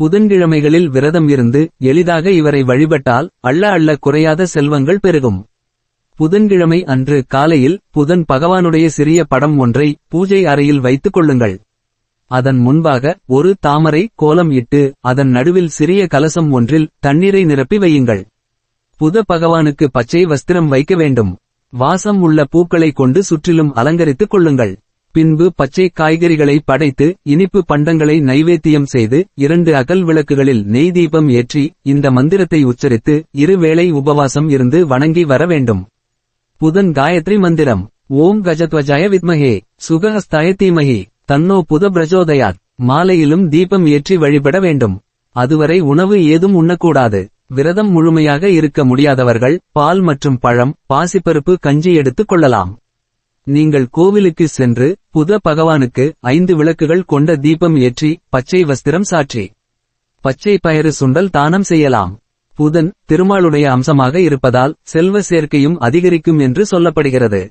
புதன்கிழமைகளில் விரதம் இருந்து எளிதாக இவரை வழிபட்டால் அள்ள அள்ள குறையாத செல்வங்கள் பெருகும். புதன்கிழமை அன்று காலையில் புதன் பகவானுடைய சிறிய படம் ஒன்றை பூஜை அறையில் வைத்துக் கொள்ளுங்கள். அதன் முன்பாக ஒரு தாமரை கோலம் இட்டு அதன் நடுவில் சிறிய கலசம் ஒன்றில் தண்ணீரை நிரப்பி வையுங்கள். புத பகவானுக்கு பச்சை வஸ்திரம் வைக்க வேண்டும். வாசம் உள்ள பூக்களை கொண்டு சுற்றிலும் அலங்கரித்துக் கொள்ளுங்கள். பின்பு பச்சை காய்கறிகளை படைத்து இனிப்பு பண்டங்களை நைவேத்தியம் செய்து இரண்டு அகல் விளக்குகளில் நெய் தீபம் ஏற்றி இந்த மந்திரத்தை உச்சரித்து இருவேளை உபவாசம் இருந்து வணங்கி வர வேண்டும். புதன் காயத்ரி மந்திரம். ஓம் கஜத்வஜாய வித்மஹே சுகஹஸ்தாய தீமஹி தன்னோ புத பிரஜோதயாத். மாலையிலும் தீபம் ஏற்றி வழிபட வேண்டும். அதுவரை உணவு ஏதும் உண்ணக்கூடாது. விரதம் முழுமையாக இருக்க முடியாதவர்கள் பால் மற்றும் பழம் பாசிப்பருப்பு கஞ்சி எடுத்துக் கொள்ளலாம். நீங்கள் கோவிலுக்கு சென்று புத பகவானுக்கு ஐந்து விளக்குகள் கொண்ட தீபம் ஏற்றி பச்சை வஸ்திரம் சாற்றி. பச்சை பயறு சுண்டல் தானம் செய்யலாம். புதன் திருமாலுடைய அம்சமாக இருப்பதால் செல்வ சேர்க்கையும் அதிகரிக்கும் என்று சொல்லப்படுகிறது.